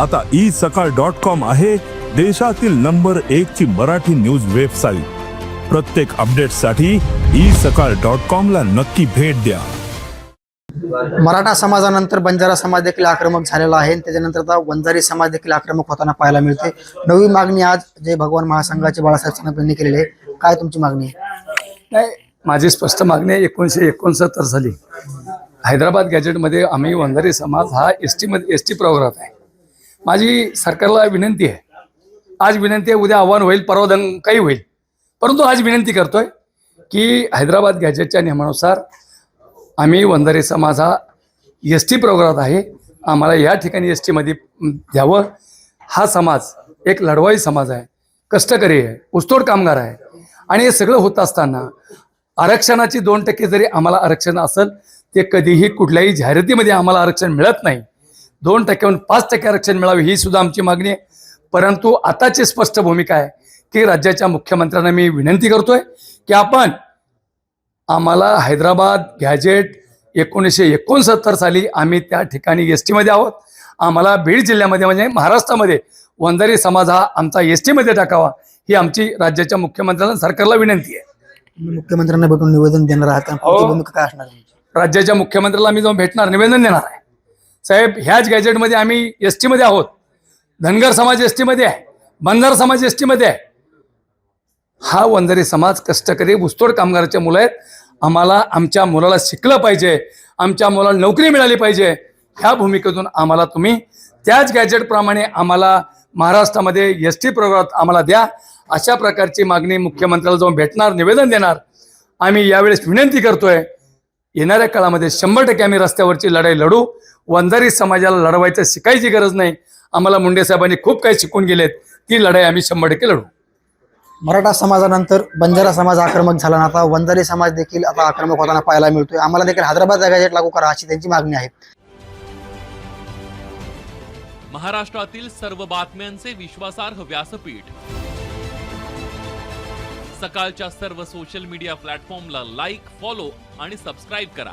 आता ई सकाळ dot com आहे देशातील नंबर एक ची मराठी न्यूज वेबसाईट. प्रत्येक अपडेटसाठी ई सकाळ डॉट कॉम ला नक्की भेट द्या. मराठा समाजानंतर बंजारा समाज देखील आक्रमक झालेला आहे. त्याच्यानंतर आता वंजारी समाज देखील आक्रमक होताना पाहायला मिळते. नवी मागणी आज जय भगवान महासंघाचे बाळासाहेब सानप यांनी केलेली आहे. काय तुमची मागणी आहे? नाही माझी स्पष्ट मागणी आहे एकोणीसशे एकोणसत्तर साली. हैदराबाद गॅजेटमध्ये आम्ही वंजारी समाज हा एस टीमध्ये एस टी प्रवर्गात आहे. माझी सरकारला विनंती आहे. आज विनंती आहे उद्या आव्हान होईल परवा दंग काही होईल. परंतु आज विनंती करतोय की हैदराबाद गॅजेटच्या नियमानुसार आम्ही वंजारी समाज हा एस टी प्रवर्गात आहे. आम्हाला या ठिकाणी एस टीमध्ये द्यावं. हा समाज एक लढवाई समाज आहे. कष्टकरी आहे उस्तोड कामगार आहे. आणि हे सगळं होत असताना आरक्षणाची दोन टक्के जरी आम्हाला आरक्षण असेल ते कधीही कुठल्याही जाहिरातीमध्ये आम्हाला आरक्षण मिळत नाही. दोन टक्क्याहून पाच टक्के आरक्षण मिळावे ही सुद्धा आमची मागणी आहे. परंतु आताची स्पष्ट भूमिका आहे की राज्याच्या मुख्यमंत्र्यांना मी विनंती करतोय की आपण आम्हाला हैदराबाद गॅजेट एकोणीसशे एकोणसत्तर साली आम्ही त्या ठिकाणी एस टीमध्ये आहोत. आम्हाला बीड जिल्ह्यामध्ये म्हणजे महाराष्ट्रामध्ये वंजारी समाज हा आमचा एस टीमध्ये टाकावा ही आमची राज्याच्या मुख्यमंत्र्यांना सरकारला विनंती आहे. मुख्यमंत्र्यांना भेटून निवेदन देणार आहात हो. राज्याच्या मुख्यमंत्र्याला आम्ही जाऊन भेटणार निवेदन देणार आहे. साहेब ह्याच गॅजेटमध्ये आम्ही एस टीमध्ये आहोत. धनगर समाज एस टीमध्ये आहे. बंधार समाज एस टीमध्ये आहे. हा वंजारी समाज कष्टकरी ऊसतोड कामगाराचे मुलं आहेत. आम्हाला आमच्या मुलाला शिकलं पाहिजे. आमच्या मुलाला नोकरी मिळाली पाहिजे. ह्या भूमिकेतून आम्हाला तुम्ही त्याच गॅजेटप्रमाणे आम्हाला महाराष्ट्रामध्ये एस टी प्रवर्गात आम्हाला द्या. अशा प्रकारची मागणी मुख्यमंत्र्याला जाऊन भेटणार निवेदन देणार. आम्ही यावेळेस विनंती करतोय येणाऱ्या काळामध्ये शंभर टक्के आम्ही रस्त्यावरची लढाई लढू. वंजारी समाजाला लढवायचं शिकायची गरज नाही. आम्हाला मुंडे साहेबांनी खूप काही शिकून गेलेत. ती लढाई आम्ही शंभर टक्के लढू. मराठा समाजानंतर बंजारा समाज आक्रमक झाला आता वंजारी समाज देखील आता आक्रमक होताना पाहायला मिळतोय. आम्हाला देखील हैदराबाद गॅजेट लागू करा अशी त्यांची मागणी आहे. महाराष्ट्रातील सर्व बातम्यांचे विश्वासार्ह व्यासपीठ. सकाळच्या सर्व सोशल मीडिया प्लॅटफॉर्मला लाईक फॉलो आणि सबस्क्राईब करा.